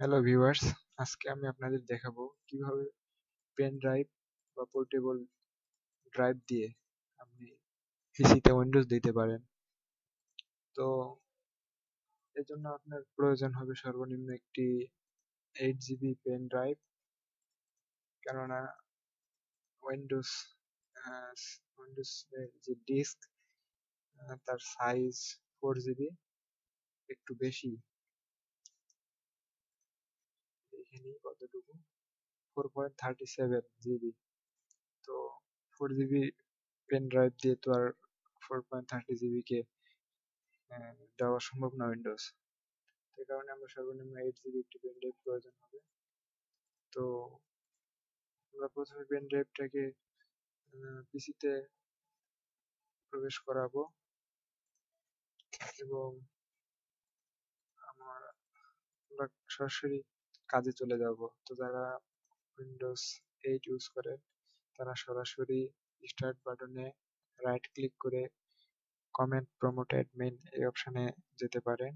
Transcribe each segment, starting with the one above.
Hello viewers আজকে আমি আপনাদের দেখাবো কীভাবে পেন ড্রাইভ বা পোর্টেবল ড্রাইভ দিয়ে আপনি পিসিতে উইন্ডোজ দিতে পারেন। তো এর জন্য আপনার প্রয়োজন হবে সর্বনিম্ন একটি এইট জিবি পেন ড্রাইভ কেননা উইন্ডোজ উইন্ডোজ যে ডিস্ক তার সাইজ ফোর জিবি একটু বেশি। দেখে কতটুকু? Four point thirty seven GB তো ফোর জিবি পেন ড্রাইভ দিয়ে তো আর ফোর পয়েন্ট থার্টি জিবি কে দেওয়া সম্ভব না উইন্ডোজ সে কারণে আমরা সর্বনিম্ন এইট জিবি একটি পেন ড্রাইভ প্রয়োজন হবে। তো আমরা প্রথমে পেন ড্রাইভটাকে পিসিতে প্রবেশ করাবো এবং আমরা সরাসরি কাজে চলে যাব। তো যারা উইন্ডোজ এইট ইউজ করে, তারা সরাসরি স্টার্ট বাটনে রাইট ক্লিক করে কমেন্ট প্রমোট অ্যাডমিন এই অপশানে যেতে পারেন।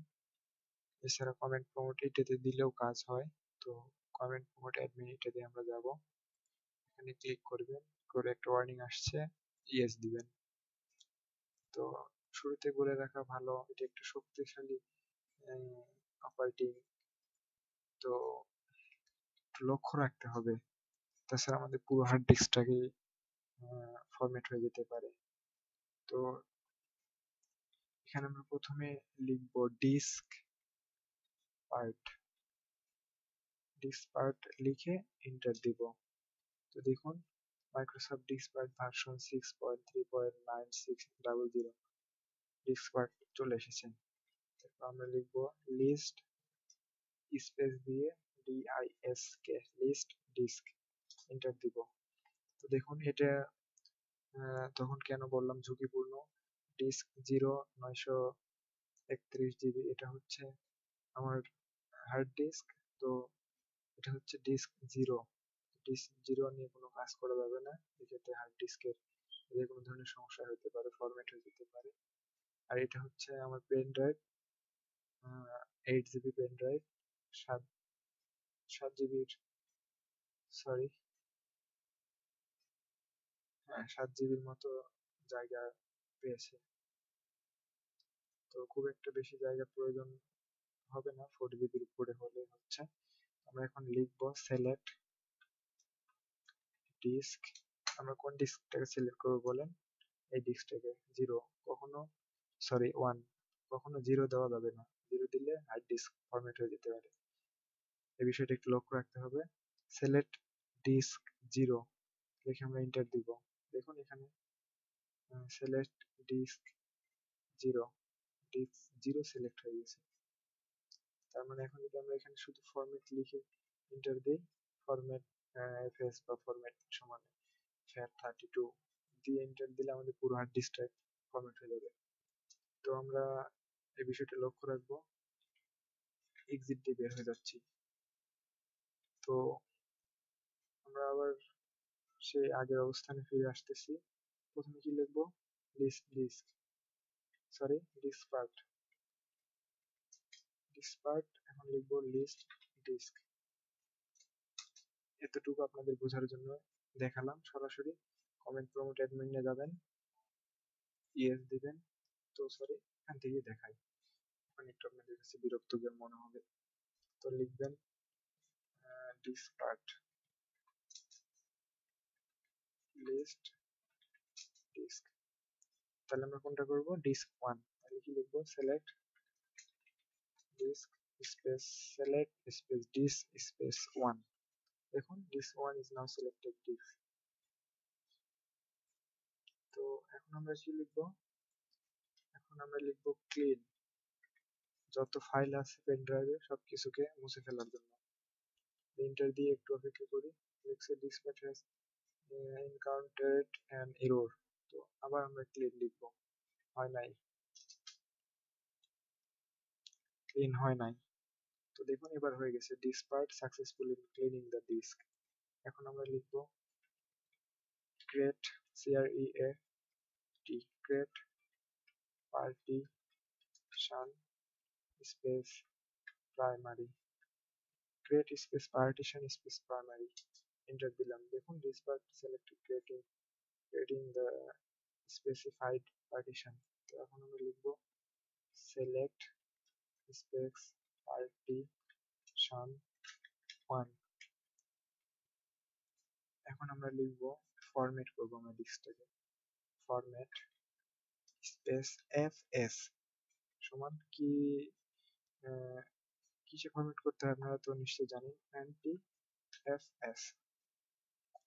এছাড়া কমেন্ট প্রমোট এটাতে দিলেও কাজ হয়। তো কমেন্ট প্রমোট অ্যাডমিন এটাতে আমরা যাব। এখানে ক্লিক করবেন, করে একটা ওয়ার্নিং আসছে ইয়েস দিবেন। তো শুরুতে বলে রাখা ভালো, এটা একটু শক্তিশালী অপারেটিং তো লক্ষ্য রাখতে হবে। তাছাড়া আমাদের পুরো হার্ড ডিস্কটাকে ফরম্যাট হয়ে যেতে পারে। তো এখানে আমরা প্রথমে লিখব ডিস্ক পার্ট ডিস্ক পার্ট লিখে এন্টার দিব। তো দেখুন Microsoft diskpart version six point three point nine six double zero diskpart চলে এসেছে। তারপর আমরা লিখব লিস্ট স্পেস দিয়ে ডিআইএসকে লিস্ট ডিস্ক এন্টার দিব। তো দেখুন, এটা তখন কেন বললাম ঝুঁকিপূর্ণ? ডিস্ক জিরো নয়শো একত্রিশ জিবি এটা হচ্ছে আমার হার্ড ডিস্ক তো এটা হচ্ছে ডিস্ক জিরো ডিস্ক জিরো নিয়ে কোনো কাজ করা যাবে না, এক্ষেত্রে হার্ড ডিস্কের যে কোনো ধরনের সমস্যা হতে পারে ফরম্যাট হয়ে যেতে পারে। আর এটা হচ্ছে আমার pen drive eight GB pen drive সাত সাত জিবির সরি হ্যাঁ সাত জিবির মতো জায়গা পেয়েছে। তো খুব একটা বেশি জায়গা প্রয়োজন হবে না ফোর জিবির উপরে হলে হচ্ছে। আমরা এখন লিখব সিলেক্ট ডিস্ক আমরা কোন ডিস্কটাকে সিলেক্ট করব বলেন? এই ডিস্কটাকে জিরো কখনো সরি ওয়ান কখনো জিরো দেওয়া যাবে না। জিরো দিলে হার্ড ডিস্ক ফরম্যাট হয়ে যেতে পারে। এই বিষয়টা একটু লক্ষ্য রাখতে হবে। সিলেক্ট ডিস্ক জিরো লিখে আমরা এন্টার দিব। দেখুন এখানে select disk zero disk zero select হয়ে গেছে। তার মানে এখন যদি আমরা এখানে শুধু ফরম্যাট লিখে এন্টার দিই ফরম্যাট এফএস বা ফরম্যাট সমান ফ্যাট থার্টি টু দিয়ে এন্টার দিলে আমাদের পুরো হার্ড ডিস্কটা ফরম্যাট হয়ে যাবে। তো আমরা এই বিষয়টা লক্ষ্য রাখব। এক্সিট দিয়ে বের হয়ে যাচ্ছি। তো আমরা আবার সেই আগের অবস্থানে ফিরে আসতেছি। প্রথমে কি লিখব? List disk sorry diskpart diskpart এখন লিখব লিস্ট ডিস্ক এতটুকু আপনাদের বোঝার জন্য দেখালাম। সরাসরি কমেন্ট প্রমোট অ্যাডমিনে যাবেন। ইয়েস দিবেন। তো সরি এখান থেকে দেখাই। এখন একটু আপনাদের কাছে বিরক্তকর মনে হবে। তো লিখবেন ডিস্ক পার্ট লিস্ট ডিস্ক তাহলে আমরা কোনটা করব? ডিস্ক ওয়ান তাহলে কি লিখব? Select disk space select space disk space one দেখুন disk one is now selected disk তো এখন আমরা কি লিখব? এখন আমরা লিখব ক্লিন যত ফাইল আছে পেন ড্রাইভে সব কিছুকে মুছে ফেলার জন্য। এন্টার দিয়ে একটু অপেক্ষা করি। লিখছে ডিসপ্যাচ হ্যাজ এনকাউন্টার্ড অ্যান তো আবার আমরা ক্লিন লিখব। হয় নাই। ক্লিন হয় নাই। তো দেখুন, এবার হয়ে গেছে। Diskpart successfully cleaning the disk এখন আমরা লিখব create C R E A T create partition space primary create space partition space primary enter দিলাম দেখুন diskpart selected creating creating the specified partition তো এখন আমরা লিখব সিলেক্ট স্পেস পার্টিশন ওয়ান এখন আমরা লিখব ফরম্যাট করব আমরা ডিস্কটাকে ফরম্যাট স্পেস এফ এস সমান কি কিসে ফরম্যাট করতে হয় আপনারা তো নিশ্চয়ই জানেন অ্যান্টি এফ এস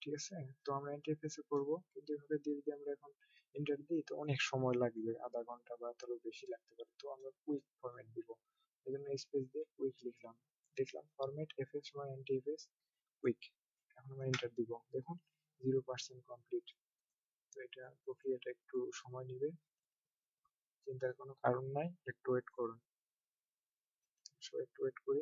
ঠিক আছে? তো আমরা এস এ করব, কিন্তু এভাবে দিয়ে যদি আমরা এখন এন্টার দিই, তো অনেক সময় লাগবে, আধা ঘণ্টা বা তারও বেশি লাগতে পারে, তো আমরা কুইক ফরম্যাট দিব। এই জন্য স্পেস দিয়ে কুইক লিখলাম, দেখলাম ফরম্যাট এফ এস সমান N T F S quick এখন আমরা এন্টার দিব। দেখুন জিরো পার্সেন্ট কমপ্লিট তো এটা প্রক্রিয়াটা একটু সময় নেবে, চিন্তার কোনো কারণ নাই, একটু ওয়েট করুন। একটু ওয়েট করি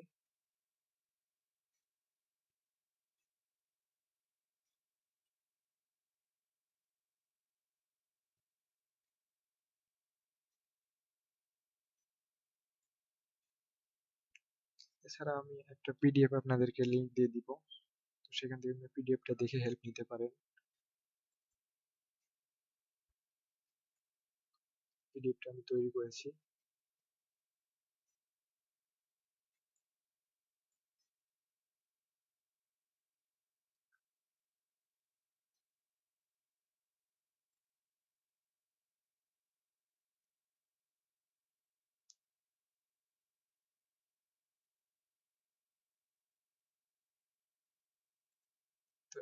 এছাড়া আমি একটা পিডিএফ আপনাদেরকে লিংক দিয়ে দিব। তো সেখান থেকে আপনি পিডিএফটা দেখে হেল্প নিতে পারেন। পিডিএফটা আমি তৈরি করেছি।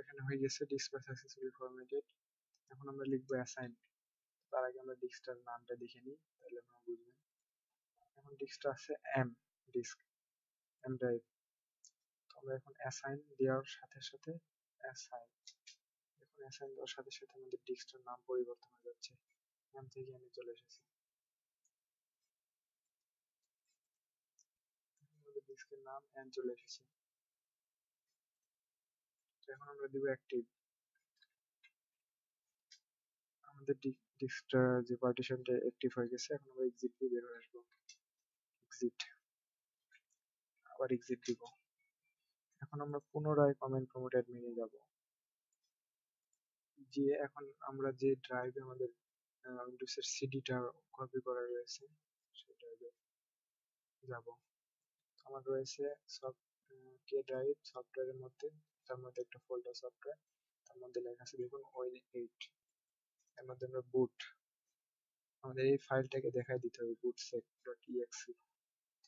এখানে হয়ে গেছে ডিসপ্লে সাকসেসফুলি ফরম্যাটেড এখন আমরা লিখব অ্যাসাইন তার আগে আমরা ডিস্কটার নামটা দেখে নিই, তাহলে আপনারা বুঝবেন। এখন ডিস্কটা আছে এম ডিস্ক এম ড্রাইভ তো আমরা এখন অ্যাসাইন দেওয়ার সাথে সাথে অ্যাসাইন এখন অ্যাসাইন দেওয়ার সাথে সাথে আমাদের ডিস্কটার নাম পরিবর্তন হয়ে যাচ্ছে। এম থেকে এমে চলে এসেছে। ডিস্কের নাম এম চলে এসেছে। এখন আমরা দিব অ্যাক্টিভ আমাদের ডিস্কটা যে পার্টিশনটা অ্যাক্টিভ হয়ে গেছে, এখন আমরা এক্সিট দিয়ে বের হয়ে আসব। এক্সিট আবার এক্সিট দিব। এখন আমরা পুনরায় কমেন্ট প্রমোট অ্যাডমিনে যাব। যে এখন আমরা যে ড্রাইভে আমাদের উইন্ডোজের সিডিটা কপি করা রয়েছে, সেই ড্রাইভে যাব। আমার রয়েছে সব কে ড্রাইভ সফটওয়্যারের মধ্যে। তার মধ্যে একটা ফোল্ডার সফটওয়্যার তার মধ্যে লেখা আছে দেখুন ওয়েন এইট এর মধ্যে আমরা বুট আমাদের এই ফাইলটাকে দেখাই দিতে হবে বুট সেট ডট ইএক্সি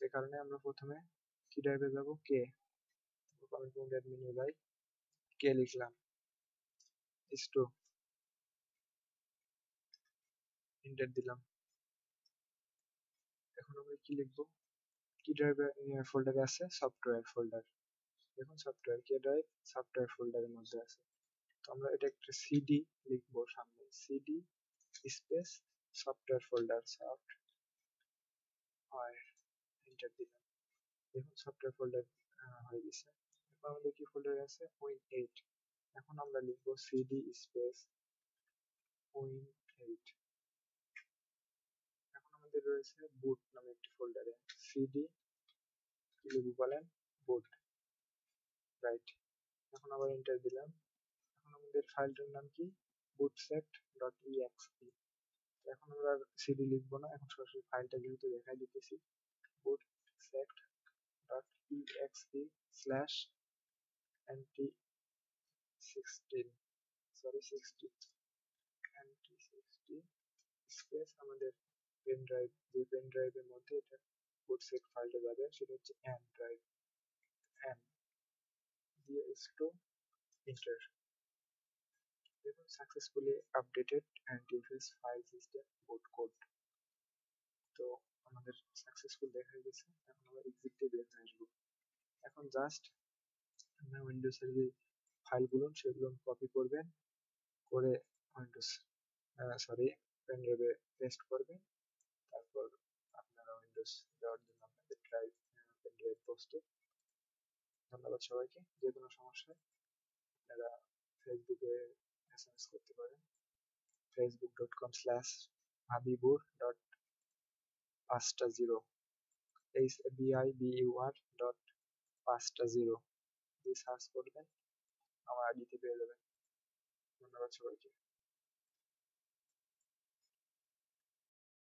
যে কারণে আমরা প্রথমে কি ড্রাইভে যাব? কে কমেন্ট প্রম্পট অ্যাডমিনে কে লিখলাম স্টো এন্টার দিলাম, এখন আমরা কি লিখব? কি ড্রাইভে ফোল্ডারে আছে? সফটওয়্যার ফোল্ডার দেখুন সফটওয়্যার কে ড্রাইভ সফটওয়্যার ফোল্ডারের মধ্যে আছে। তো আমরা এটা একটা সিডি লিখব সামনে। CD space software folder soft হয় এন্টার দিলাম। দেখুন সফটওয়্যার ফোল্ডার হয়ে গেছে। এখন আমাদের কি ফোল্ডার আছে? উইন এইট এখন আমরা লিখব সিডি স্পেস উইন এইট এখন আমাদের রয়েছে বুট নামে একটি ফোল্ডারে সিডি লিখব বলেন? বুট রাইট এখন আবার এন্টার দিলাম। এখন আমাদের ফাইলটার নাম কি? bootset ডট exe এখন আমরা সিডি লিখব না। এখন সরাসরি ফাইলটা যেহেতু দেখাই দিতেছি bootset dot exe slash anti 16 sorry 60 anti 60 space আমাদের পেন ড্রাইভ যে পেন ড্রাইভের মধ্যে এটা বুটসেট ফাইলটা যাবে, সেটা হচ্ছে এন ড্রাইভ এন দিয়ে স্টো এন্টার দেখুন successfully updated antivirus file system boot code তো আমাদের সাকসেসফুল দেখা গেছে, এখন আমরা এক্সিট হয়ে আসব। এখন জাস্ট আমরা উইন্ডোজের যে ফাইলগুলো সেগুলো কপি করবেন, করে উইন্ডোজ সরি পেন ড্রাইভে পেস্ট করবেন। তারপর আপনারা উইন্ডোজ দেওয়ার জন্য আপনাদের ড্রাইভ পেন ড্রাইভ প্রস্তুত। ধন্যবাদ সবাইকে, যে কোনো সমস্যায় আপনারা ফেসবুকে এসএমএস করতে পারেন। Facebook dot com slash Habibur dot পাঁচটা zero H B I B U R dot পাঁচটা জিরো দিয়ে সার্চ করবেন, আমার আইডিতে পেয়ে যাবেন। ধন্যবাদ সবাইকে।